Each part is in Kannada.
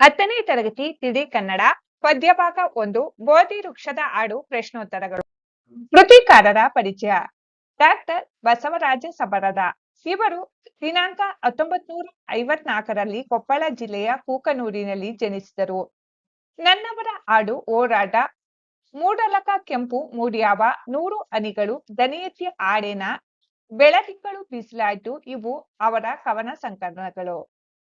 ಹತ್ತನೇ ತರಗತಿ ತಿಳಿ ಕನ್ನಡ, ಪದ್ಯಭಾಗ ಒಂದು, ಬೋಧಿ ವೃಕ್ಷದ ಹಾಡು ಪ್ರಶ್ನೋತ್ತರಗಳು. ಕೃತಿಕಾರರ ಪರಿಚಯ. ಡಾಕ್ಟರ್ ಬಸವರಾಜ ಸಬರದ ಇವರು ದಿನಾಂಕ ಹತ್ತೊಂಬತ್ ನೂರ ಐವತ್ನಾಲ್ಕರಲ್ಲಿ ಕೊಪ್ಪಳ ಜಿಲ್ಲೆಯ ಕೂಕನೂರಿನಲ್ಲಿ ಜನಿಸಿದರು. ನನ್ನವರ ಹಾಡು ಹೋರಾಟ, ಮೂಡಲಕ ಕೆಂಪು ಮೂಡಿಯಾವ, ನೂರು ಅನಿಗಳು ದನಿಯತಿಯ ಹಾಡೇನ ಬೆಳಕಿಗಳು ಬಿಸಿಲಾಯ್ತು, ಇವು ಅವರ ಕವನ ಸಂಕಲನಗಳು.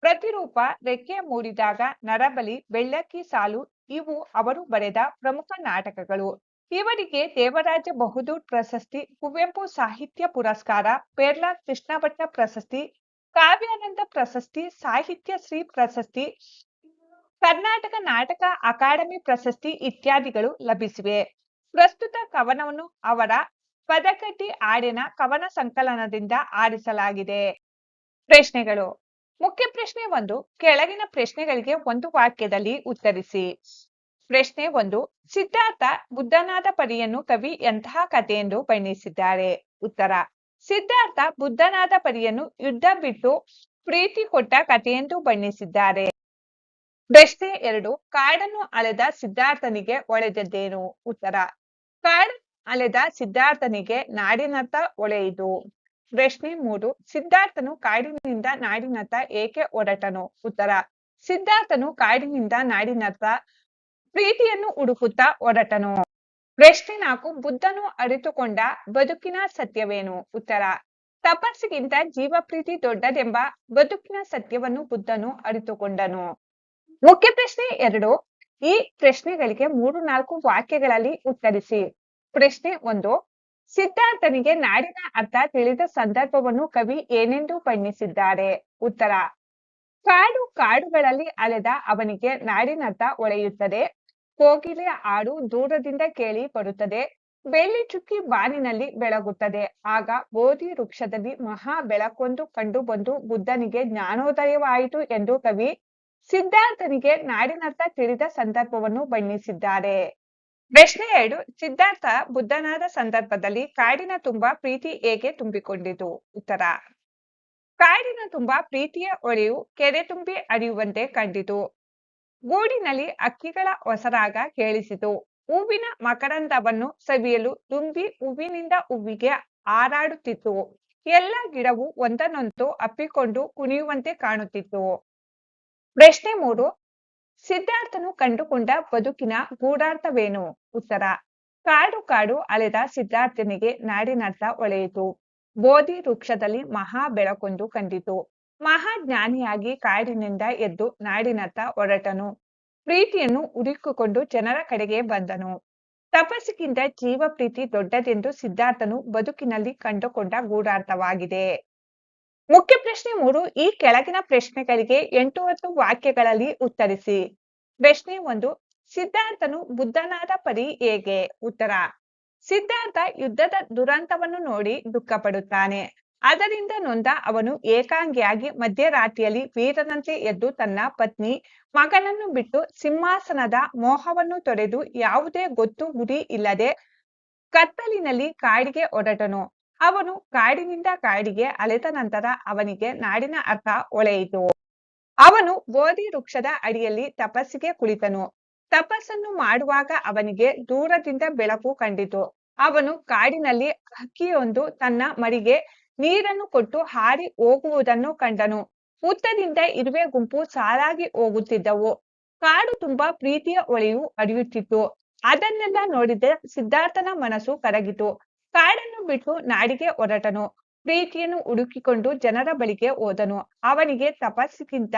ಪ್ರತಿರೂಪ ರೆಕ್ಕೆ ಮೂಡಿದಾಗ ನರಬಲಿ, ಬೆಳ್ಳಕ್ಕಿ ಸಾಲು ಇವು ಅವರು ಬರೆದ ಪ್ರಮುಖ ನಾಟಕಗಳು. ಇವರಿಗೆ ದೇವರಾಜ ಬಹದ್ದೂರ್ ಪ್ರಶಸ್ತಿ, ಕುವೆಂಪು ಸಾಹಿತ್ಯ ಪುರಸ್ಕಾರ, ಪೇರ್ಲಾ ಕೃಷ್ಣಭಟ್ಟ ಪ್ರಶಸ್ತಿ, ಕಾವ್ಯಾನಂದ ಪ್ರಶಸ್ತಿ, ಸಾಹಿತ್ಯ ಶ್ರೀ ಪ್ರಶಸ್ತಿ, ಕರ್ನಾಟಕ ನಾಟಕ ಅಕಾಡೆಮಿ ಪ್ರಶಸ್ತಿ ಇತ್ಯಾದಿಗಳು ಲಭಿಸಿವೆ. ಪ್ರಸ್ತುತ ಕವನವನ್ನು ಅವರ ಪದಕಟ್ಟಿ ಆಡಿನ ಕವನ ಸಂಕಲನದಿಂದ ಆರಿಸಲಾಗಿದೆ. ಪ್ರಶ್ನೆಗಳು. ಮುಖ್ಯ ಪ್ರಶ್ನೆ ಒಂದು, ಕೆಳಗಿನ ಪ್ರಶ್ನೆಗಳಿಗೆ ಒಂದು ವಾಕ್ಯದಲ್ಲಿ ಉತ್ತರಿಸಿ. ಪ್ರಶ್ನೆ ಒಂದು, ಸಿದ್ಧಾರ್ಥ ಬುದ್ಧನಾದ ಪರಿಯನ್ನು ಕವಿ ಎಂತಹ ಕಥೆಯೆಂದು ಬಣ್ಣಿಸಿದ್ದಾರೆ? ಉತ್ತರ, ಸಿದ್ಧಾರ್ಥ ಬುದ್ಧನಾದ ಪರಿಯನ್ನು ಯುದ್ಧ ಬಿಟ್ಟು ಪ್ರೀತಿ ಕೊಟ್ಟ ಕಥೆಯೆಂದು ಬಣ್ಣಿಸಿದ್ದಾರೆ. ಪ್ರಶ್ನೆ ಎರಡು, ಕಾಡನ್ನು ಅಲೆದ ಸಿದ್ಧಾರ್ಥನಿಗೆ ಒಳೆದದ್ದೇನು? ಉತ್ತರ, ಕಾಡನ್ನು ಅಲೆದ ಸಿದ್ಧಾರ್ಥನಿಗೆ ನಾಡಿನತ್ತ ಒಳೆಯಿತು. ಪ್ರಶ್ನೆ ಮೂರು ಸಿದ್ಧಾರ್ಥನು ಕಾಡಿನಿಂದ ನಾಡಿನತ್ತ ಏಕೆ ಹೊರಟನು ಉತ್ತರ, ಸಿದ್ಧಾರ್ಥನು ಕಾಡಿನಿಂದ ನಾಡಿನತ್ತ ಪ್ರೀತಿಯನ್ನು ಹುಡುಕುತ್ತಾ ಹೊರಟನು ಪ್ರಶ್ನೆ ನಾಲ್ಕು, ಬುದ್ಧನು ಅರಿತುಕೊಂಡ ಬದುಕಿನ ಸತ್ಯವೇನು? ಉತ್ತರ, ತಪಸ್ಸಿಗಿಂತ ಜೀವ ಪ್ರೀತಿ ದೊಡ್ಡದೆಂಬ ಬದುಕಿನ ಸತ್ಯವನ್ನು ಬುದ್ಧನು ಅರಿತುಕೊಂಡನು. ಮುಖ್ಯ ಪ್ರಶ್ನೆ ಎರಡು, ಈ ಪ್ರಶ್ನೆಗಳಿಗೆ ಮೂರು ನಾಲ್ಕು ವಾಕ್ಯಗಳಲ್ಲಿ ಉತ್ತರಿಸಿ. ಪ್ರಶ್ನೆ ಒಂದು ಸಿದ್ಧಾರ್ಥನಿಗೆ ನಾಡಿನ ಅರ್ಥ ತಿಳಿದ ಸಂದರ್ಭವನ್ನು ಕವಿ ಏನೆಂದು ಬಣ್ಣಿಸಿದ್ದಾರೆ. ಉತ್ತರ, ಕಾಡು ಕಾಡುಗಳಲ್ಲಿ ಅಲೆದ ಅವನಿಗೆ ನಾಡಿನರ್ಥ ಒಳೆಯುತ್ತದೆ ಕೋಗಿಲೆ ಹಾಡು ದೂರದಿಂದ ಕೇಳಿ ಬರುತ್ತದೆ. ಬೆಳ್ಳಿ ಚುಕ್ಕಿ ಬಾನಿನಲ್ಲಿ ಬೆಳಗುತ್ತದೆ. ಆಗ ಬೋಧಿ ವೃಕ್ಷದಲ್ಲಿ ಮಹಾ ಬೆಳಕೊಂದು ಕಂಡು ಬಂದು ಬುದ್ಧನಿಗೆ ಜ್ಞಾನೋದಯವಾಯಿತು ಎಂದು ಕವಿ ಸಿದ್ಧಾರ್ಥನಿಗೆ ನಾಡಿನರ್ಥ ತಿಳಿದ ಸಂದರ್ಭವನ್ನು ಬಣ್ಣಿಸಿದ್ದಾರೆ. ಪ್ರಶ್ನೆ ಎರಡು, ಸಿದ್ಧಾರ್ಥ ಬುದ್ಧನಾದ ಸಂದರ್ಭದಲ್ಲಿ ಕಾಡಿನ ತುಂಬಾ ಪ್ರೀತಿ ಹೇಗೆ ತುಂಬಿಕೊಂಡಿತು? ಉತ್ತರ, ಕಾಡಿನ ತುಂಬಾ ಪ್ರೀತಿಯ ಒಳೆಯು ಕೆರೆ ತುಂಬಿ ಅರಿಯುವಂತೆ ಕಂಡಿತು. ಗೂಡಿನಲ್ಲಿ ಅಕ್ಕಿಗಳ ಒಸರಾಗ ಕೇಳಿಸಿತು. ಹೂವಿನ ಮಕರಂದವನ್ನು ಸವಿಯಲು ತುಂಬಿ ಹೂವಿನಿಂದ ಹೂವಿಗೆ ಹಾರಾಡುತ್ತಿತ್ತು. ಎಲ್ಲ ಗಿಡವು ಒಂದನ್ನೊಂದು ಅಪ್ಪಿಕೊಂಡು ಕುಣಿಯುವಂತೆ ಕಾಣುತ್ತಿತ್ತು. ಪ್ರಶ್ನೆ ಮೂರು ಸಿದ್ಧಾರ್ಥನು ಕಂಡುಕೊಂಡ ಬದುಕಿನ ಗೂಢಾರ್ಥವೇನು? ಉತ್ತರ, ಕಾಡು ಕಾಡು ಅಲೆದ ಸಿದ್ಧಾರ್ಥನಿಗೆ ನಾಡಿನರ್ಥ ಒಳೆಯಿತು. ಬೋಧಿ ವೃಕ್ಷದಲ್ಲಿ ಮಹಾ ಬೆಳಕೊಂದು ಕಂಡಿತು. ಮಹಾ ಜ್ಞಾನಿಯಾಗಿ ಕಾಡಿನಿಂದ ಎದ್ದು ನಾಡಿನತ್ತ ಹೊರಟನು. ಪ್ರೀತಿಯನ್ನು ಹುಡುಕಿಕೊಂಡು ಜನರ ಕಡೆಗೆ ಬಂದನು. ತಪಸ್ಸಿಗಿಂತ ಜೀವ ಪ್ರೀತಿ ದೊಡ್ಡದೆಂದು ಸಿದ್ಧಾರ್ಥನು ಬದುಕಿನಲ್ಲಿ ಕಂಡುಕೊಂಡ ಗೂಢಾರ್ಥವಾಗಿದೆ. ಮುಖ್ಯ ಪ್ರಶ್ನೆ ಮೂರು, ಈ ಕೆಳಗಿನ ಪ್ರಶ್ನೆಗಳಿಗೆ ಎಂಟು ಹತ್ತು ವಾಕ್ಯಗಳಲ್ಲಿ ಉತ್ತರಿಸಿ. ಪ್ರಶ್ನೆ ಒಂದು, ಸಿದ್ಧಾರ್ಥನು ಬುದ್ಧನಾದ ಪರಿ ಹೇಗೆ? ಉತ್ತರ, ಸಿದ್ಧಾರ್ಥ ಯುದ್ಧದ ದುರಂತವನ್ನು ನೋಡಿ ದುಃಖ ಪಡುತ್ತಾನೆ ಅದರಿಂದ ನೊಂದ ಅವನು ಏಕಾಂಗಿಯಾಗಿ ಮಧ್ಯರಾತ್ರಿಯಲ್ಲಿ ವೀರನಂತೆ ಎದ್ದು ತನ್ನ ಪತ್ನಿ, ಮಗನನ್ನು ಬಿಟ್ಟು ಸಿಂಹಾಸನದ ಮೋಹವನ್ನು ತೊರೆದು ಯಾವುದೇ ಗೊತ್ತು ಗುರಿ ಇಲ್ಲದೆ ಕತ್ತಲಿನಲ್ಲಿ ಕಾಡಿಗೆ ಹೊರಟನು. ಅವನು ಕಾಡಿನಿಂದ ಕಾಡಿಗೆ ಅಲೆತ ನಂತರ ಅವನಿಗೆ ನಾಡಿನ ಅರ್ಥ ಒಳೆಯಿತು ಅವನು ಬೋಧಿ ವೃಕ್ಷದ ಅಡಿಯಲ್ಲಿ ತಪಸ್ಸಿಗೆ ಕುಳಿತನು. ತಪಸ್ಸನ್ನು ಮಾಡುವಾಗ ಅವನಿಗೆ ದೂರದಿಂದ ಬೆಳಕು ಕಂಡಿತು. ಅವನು ಕಾಡಿನಲ್ಲಿ ಹಕ್ಕಿಯೊಂದು ತನ್ನ ಮರಿಗೆ ನೀರನ್ನು ಕೊಟ್ಟು ಹಾರಿ ಹೋಗುವುದನ್ನು ಕಂಡನು. ಉತ್ತದಿಂದ ಇರುವೆ ಗುಂಪು ಸಾಲಾಗಿ ಹೋಗುತ್ತಿದ್ದವು. ಕಾಡು ತುಂಬಾ ಪ್ರೀತಿಯ ಒಳೆಯು ಅಡಿಯುತ್ತಿತ್ತು ಅದನ್ನೆಲ್ಲ ನೋಡಿದ ಸಿದ್ಧಾರ್ಥನ ಮನಸ್ಸು ಕರಗಿತು. ಕಾಡನ್ನು ಬಿಟ್ಟು ನಾಡಿಗೆ ಹೊರಟನು. ಪ್ರೀತಿಯನ್ನು ಹುಡುಕಿಕೊಂಡು ಜನರ ಬಳಿಗೆ ಹೋದನು. ಅವನಿಗೆ ತಪಸ್ಸಿಗಿಂತ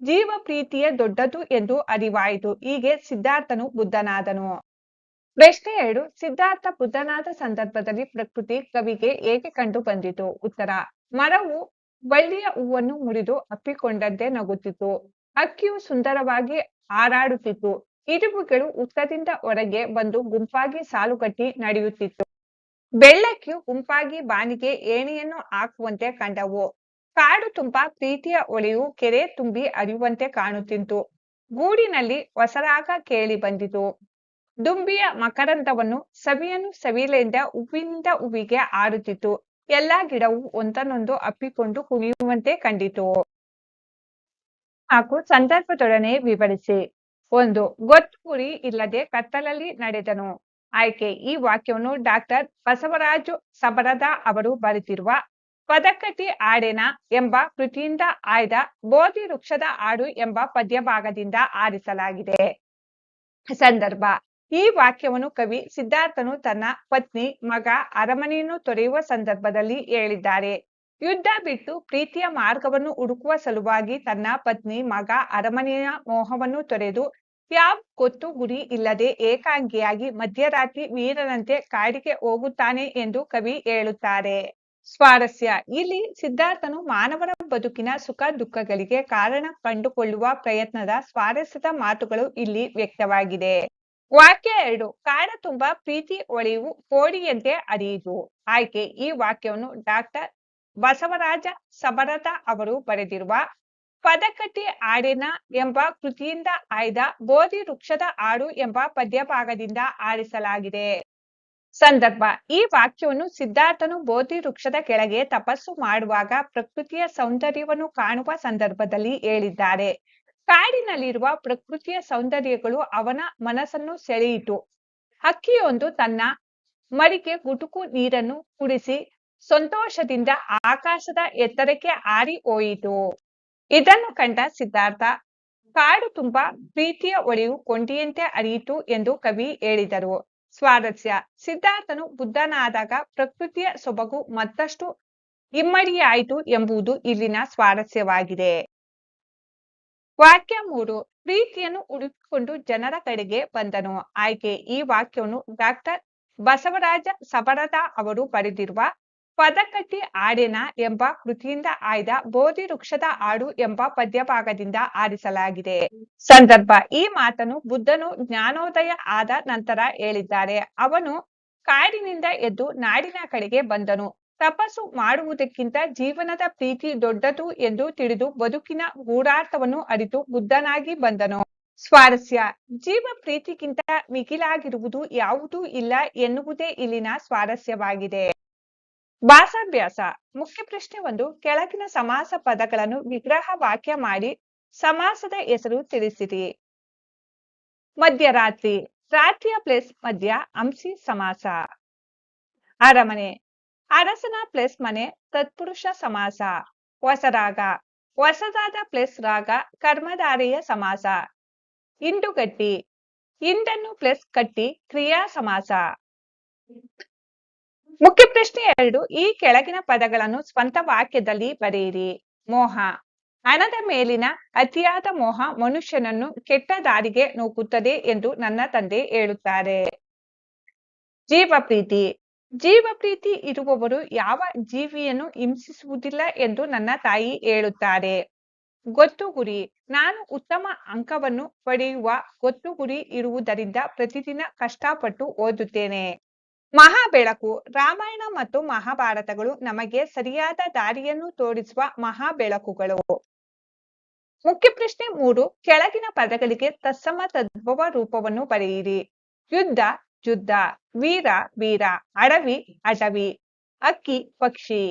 ಜೀವ ಪ್ರೀತಿಯ ದೊಡ್ಡದು ಎಂದು ಅರಿವಾಯಿತು. ಹೀಗೆ ಸಿದ್ಧಾರ್ಥನು ಬುದ್ಧನಾದನು. ಪ್ರಶ್ನೆ ಎರಡು, ಸಿದ್ಧಾರ್ಥ ಬುದ್ಧನಾದ ಸಂದರ್ಭದಲ್ಲಿ ಪ್ರಕೃತಿ ಕವಿಗೆ ಏಕೆ ಕಂಡು ಬಂದಿತು? ಉತ್ತರ, ಮರವು ಬಳ್ಳಿಯ ಹೂವನ್ನು ಮುರಿದು ಅಪ್ಪಿಕೊಂಡಂತೆ ನಗುತ್ತಿತ್ತು. ಅಕ್ಕಿಯು ಸುಂದರವಾಗಿ ಹಾರಾಡುತ್ತಿತ್ತು. ಇರುಬುಗಳು ಉತ್ತದಿಂದ ಹೊರಗೆ ಬಂದು ಗುಂಪಾಗಿ ಸಾಲುಗಟ್ಟಿ ನಡೆಯುತ್ತಿತ್ತು. ಬೆಳ್ಳಕ್ಕಿಯು ಗುಂಪಾಗಿ ಬಾನಿಗೆ ಏಣಿಯನ್ನು ಹಾಕುವಂತೆ ಕಂಡವು. ಕಾಡು ತುಂಬಾ ಪ್ರೀತಿಯ ಒಳೆಯು ಕೆರೆ ತುಂಬಿ ಅರಿಯುವಂತೆ ಕಾಣುತ್ತಿತ್ತು. ಗೂಡಿನಲ್ಲಿ ಹೊಸರಾಗ ಕೇಳಿ ಬಂದಿತು. ದುಂಬಿಯ ಮಕರಂದವನ್ನು ಸವಿಯನ್ನು ಸವಿಲೆಯಿಂದ ಹೂವಿನಿಂದ ಹೂವಿಗೆ ಆಡುತ್ತಿತ್ತು ಎಲ್ಲಾ ಗಿಡವು ಒಂದನ್ನೊಂದು ಅಪ್ಪಿಕೊಂಡು ಕುಣಿಯುವಂತೆ ಕಂಡಿತು. ಹಾಗೂ ಸಂದರ್ಭದೊಡನೆ ವಿವರಿಸಿ. ಒಂದು ಗೊತ್ತು ಗುರಿ ಇಲ್ಲದೆ ಕತ್ತಲಲ್ಲಿ ನಡೆದನು. ಆಯ್ಕೆ. ಈ ವಾಕ್ಯವನ್ನು ಡಾಕ್ಟರ್ ಬಸವರಾಜು ಸಬರದ ಅವರು ಬರೆದಿರುವ ಪದಕಟಿ ಆಡೆನ ಎಂಬ ಕೃತಿಯಿಂದ ಆಯ್ದ ಬೋಧಿ ವೃಕ್ಷದ ಆಡು ಎಂಬ ಪದ್ಯ ಭಾಗದಿಂದ ಆರಿಸಲಾಗಿದೆ. ಸಂದರ್ಭ. ಈ ವಾಕ್ಯವನ್ನು ಕವಿ ಸಿದ್ಧಾರ್ಥನು ತನ್ನ ಪತ್ನಿ, ಮಗ, ಅರಮನೆಯನ್ನು ತೊರೆಯುವ ಸಂದರ್ಭದಲ್ಲಿ ಹೇಳಿದ್ದಾರೆ. ಯುದ್ಧ ಬಿಟ್ಟು ಪ್ರೀತಿಯ ಮಾರ್ಗವನ್ನು ಹುಡುಕುವ ಸಲುವಾಗಿ ತನ್ನ ಪತ್ನಿ, ಮಗ, ಅರಮನೆಯ ಮೋಹವನ್ನು ತೊರೆದು ಯಾವ ಗೊತ್ತು ಗುರಿ ಇಲ್ಲದೆ ಏಕಾಂಗಿಯಾಗಿ ಮಧ್ಯರಾತ್ರಿ ವೀರನಂತೆ ಕಾಡಿಗೆ ಹೋಗುತ್ತಾನೆ ಎಂದು ಕವಿ ಹೇಳುತ್ತಾರೆ. ಸ್ವಾರಸ್ಯ. ಇಲ್ಲಿ ಸಿದ್ಧಾರ್ಥನು ಮಾನವರ ಬದುಕಿನ ಸುಖ ದುಃಖಗಳಿಗೆ ಕಾರಣ ಕಂಡುಕೊಳ್ಳುವ ಪ್ರಯತ್ನದ ಸ್ವಾರಸ್ಯದ ಮಾತುಗಳು ಇಲ್ಲಿ ವ್ಯಕ್ತವಾಗಿದೆ. ವಾಕ್ಯ ಎರಡು. ಕಾಡ ತುಂಬಾ ಪ್ರೀತಿ ಒಳೆಯುವು ಕೋಡಿಯಂತೆ ಅರಿಯಿತು ಆಯ್ಕೆ. ಈ ವಾಕ್ಯವನ್ನು ಡಾಕ್ಟರ್ ಬಸವರಾಜ ಸಬರತ ಅವರು ಬರೆದಿರುವ ಪದಕಟ್ಟಿ ಆಡಿನ ಎಂಬ ಕೃತಿಯಿಂದ ಆಯ್ದ ಬೋಧಿ ವೃಕ್ಷದ ಆಡು ಎಂಬ ಪದ್ಯಭಾಗದಿಂದ ಆರಿಸಲಾಗಿದೆ. ಸಂದರ್ಭ, ಈ ವಾಕ್ಯವನ್ನು ಸಿದ್ಧಾರ್ಥನು ಬೋಧಿ ವೃಕ್ಷದ ಕೆಳಗೆ ತಪಸ್ಸು ಮಾಡುವಾಗ ಪ್ರಕೃತಿಯ ಸೌಂದರ್ಯವನ್ನು ಕಾಣುವ ಸಂದರ್ಭದಲ್ಲಿ ಹೇಳಿದ್ದಾರೆ. ಕಾಡಿನಲ್ಲಿರುವ ಪ್ರಕೃತಿಯ ಸೌಂದರ್ಯಗಳು ಅವನ ಮನಸ್ಸನ್ನು ಸೆಳೆಯಿತು. ಹಕ್ಕಿಯೊಂದು ತನ್ನ ಮರಿಗೆ ಗುಟುಕು ನೀರನ್ನು ಕುಡಿಸಿ ಸಂತೋಷದಿಂದ ಆಕಾಶದ ಎತ್ತರಕ್ಕೆ ಹಾರಿ ಹೋಯಿತು. ಇದನ್ನು ಕಂಡ ಸಿದ್ಧಾರ್ಥ, ಕಾಡು ತುಂಬಾ ಪ್ರೀತಿಯ ಒಡೆಯು ಕೊಂಡಿಯಂತೆ ಅರಿಯಿತು ಎಂದು ಕವಿ ಹೇಳಿದರು. ಸ್ವಾರಸ್ಯ. ಸಿದ್ಧಾರ್ಥನು ಬುದ್ಧನಾದಾಗ ಪ್ರಕೃತಿಯ ಸೊಬಗು ಮತ್ತಷ್ಟು ಇಮ್ಮಡಿಯಾಯಿತು ಎಂಬುದು ಇಲ್ಲಿನ ಸ್ವಾರಸ್ಯವಾಗಿದೆ. ವಾಕ್ಯ ಮೂರು. ಪ್ರೀತಿಯನ್ನು ಹುಡುಕಿಕೊಂಡು ಜನರ ಕಡೆಗೆ ಬಂದನು. ಆಯ್ಕೆ. ಈ ವಾಕ್ಯವನ್ನು ಡಾಕ್ಟರ್ ಬಸವರಾಜ ಸಬರದ ಅವರು ಬರೆದಿರುವ ಪದಕಟ್ಟಿ ಆಡೆನ ಎಂಬ ಕೃತಿಯಿಂದ ಆಯ್ದ ಬೋಧಿ ವೃಕ್ಷದ ಆಡು ಎಂಬ ಪದ್ಯ ಭಾಗದಿಂದ ಆರಿಸಲಾಗಿದೆ. ಸಂದರ್ಭ, ಈ ಮಾತನ್ನು ಬುದ್ಧನು ಜ್ಞಾನೋದಯ ಆದ ನಂತರ ಹೇಳಿದ್ದಾರೆ. ಅವನು ಕಾಡಿನಿಂದ ಎದ್ದು ನಾಡಿನ ಕಡೆಗೆ ಬಂದನು. ತಪಸ್ಸು ಮಾಡುವುದಕ್ಕಿಂತ ಜೀವನದ ಪ್ರೀತಿ ದೊಡ್ಡದು ಎಂದು ತಿಳಿದು ಬದುಕಿನ ಗೂಢಾರ್ಥವನ್ನು ಅರಿತು ಬುದ್ಧನಾಗಿ ಬಂದನು. ಸ್ವಾರಸ್ಯ, ಜೀವ ಪ್ರೀತಿಗಿಂತ ಮಿಗಿಲಾಗಿರುವುದು ಯಾವುದೂ ಇಲ್ಲ ಎನ್ನುವುದೇ ಇಲ್ಲಿನ ಸ್ವಾರಸ್ಯವಾಗಿದೆ. ಭಾಷಾಭ್ಯಾಸ ಮುಖ್ಯ ಪ್ರಶ್ನೆ ಒಂದು, ಕೆಳಗಿನ ಸಮಾಸ ಪದಗಳನ್ನು ವಿಗ್ರಹ ವಾಕ್ಯ ಮಾಡಿ ಸಮಾಸದ ಹೆಸರು ತಿಳಿಸಿರಿ. ಮಧ್ಯರಾತ್ರಿ, ರಾತ್ರಿಯ ಪ್ಲಸ್ ಮಧ್ಯ ಅಂಸಿ ಸಮಾಸ. ಅರಮನೆ, ಅರಸನ ಪ್ಲಸ್ ಮನೆ ತತ್ಪುರುಷ ಸಮಾಸ. ಹೊಸರಾಗ, ಹೊಸದಾದ ಪ್ಲಸ್ ರಾಗ ಕರ್ಮಧಾರಿಯ ಸಮಾಸ. ಇಂಡುಗಟ್ಟಿ ಇಂಡನ್ನು ಪ್ಲಸ್ ಕಟ್ಟಿ ಕ್ರಿಯಾ ಸಮಾಸ. ಮುಖ್ಯ ಪ್ರಶ್ನೆ ಎರಡು. ಈ ಕೆಳಗಿನ ಪದಗಳನ್ನು ಸ್ವಂತ ವಾಕ್ಯದಲ್ಲಿ ಬರೆಯಿರಿ. ಮೋಹ. ಹಣದ ಮೇಲಿನ ಅತಿಯಾದ ಮೋಹ ಮನುಷ್ಯನನ್ನು ಕೆಟ್ಟ ದಾರಿಗೆ ನೂಕುತ್ತದೆ ಎಂದು ನನ್ನ ತಂದೆ ಹೇಳುತ್ತಾರೆ. ಜೀವ ಪ್ರೀತಿ. ಜೀವ ಪ್ರೀತಿ ಇರುವವರು ಯಾವ ಜೀವಿಯನ್ನು ಹಿಂಸಿಸುವುದಿಲ್ಲ ಎಂದು ನನ್ನ ತಾಯಿ ಹೇಳುತ್ತಾರೆ. ಗೊತ್ತು ಗುರಿ. ನಾನು ಉತ್ತಮ ಅಂಕವನ್ನು ಪಡೆಯುವ ಗೊತ್ತು ಗುರಿ ಇರುವುದರಿಂದ ಪ್ರತಿದಿನ ಕಷ್ಟಪಟ್ಟು ಓದುತ್ತೇನೆ. ಮಹಾಬೆಳಕು, ರಾಮಾಯಣ ಮತ್ತು ಮಹಾಭಾರತಗಳು ನಮಗೆ ಸರಿಯಾದ ದಾರಿಯನ್ನು ತೋರಿಸುವ ಮಹಾಬೆಳಕುಗಳು. ಮುಖ್ಯ ಪ್ರಶ್ನೆ ಮೂರು, ಕೆಳಗಿನ ಪದಗಳಿಗೆ ತತ್ಸಮ ತದ್ಭವ ರೂಪವನ್ನು ಬರೆಯಿರಿ. ಯುದ್ಧ ಯುದ್ಧ, ವೀರ ವೀರ, ಅಡವಿ ಅಡವಿ, ಅಕ್ಕಿ, ಪಕ್ಷಿ.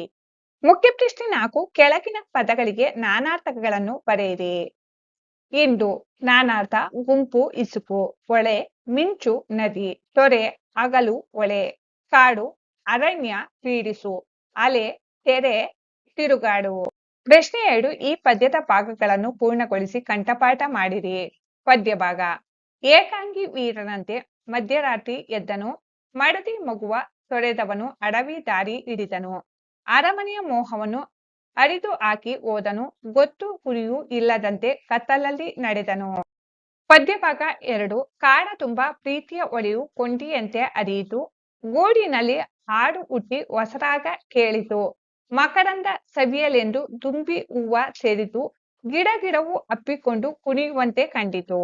ಮುಖ್ಯ ಪ್ರಶ್ನೆ ನಾಲ್ಕು, ಕೆಳಗಿನ ಪದಗಳಿಗೆ ನಾನಾರ್ಥಗಳನ್ನು ಬರೆಯಿರಿ. ಇಂದು ನಾನಾರ್ಥ, ಗುಂಪು ಇಸುಪು ಹೊಳೆ, ಮಿಂಚು, ನದಿ, ತೊರೆ ಹಗಲು ಒಳೆ ಕಾಡು, ಅರಣ್ಯ ಪೀಡಿಸು, ಅಲೆ, ತೆರೆ ತಿರುಗಾಡು. ಪ್ರಶ್ನೆ ಎರಡು, ಈ ಪದ್ಯದ ಭಾಗಗಳನ್ನು ಪೂರ್ಣಗೊಳಿಸಿ ಕಂಠಪಾಠ ಮಾಡಿರಿ. ಪದ್ಯ ಭಾಗ, ಏಕಾಂಗಿ ವೀರನಂತೆ ಮಧ್ಯರಾತ್ರಿ ಎದ್ದನು, ಮಡದಿ ಮಗುವ ತೊರೆದವನು ಅಡವಿ ದಾರಿ ಹಿಡಿದನು. ಅರಮನೆಯ ಮೋಹವನ್ನು ಅರಿದು ಹಾಕಿ ಹೋದನು ಗೊತ್ತು ಹುರಿಯೂ ಇಲ್ಲದಂತೆ ಕತ್ತಲಲ್ಲಿ ನಡೆದನು. ಪದ್ಯಭಾಗ ಎರಡು. ಕಾಡ ತುಂಬಾ ಪ್ರೀತಿಯ ಒಳೆಯು ಕೊಂಡಿಯಂತೆ ಅರಿಯಿತು. ಗೋಡಿನಲ್ಲಿ ಹಾಡು ಹುಟ್ಟಿ ಹೊಸರಾಗ ಕೇಳಿತು. ಮಕರಂದ ಸವಿಯಲೆಂದು ದುಂಬಿ ಹೂವ ಸೇರಿತು. ಗಿಡ ಗಿಡವು ಅಪ್ಪಿಕೊಂಡು ಕುಣಿಯುವಂತೆ ಕಂಡಿತು.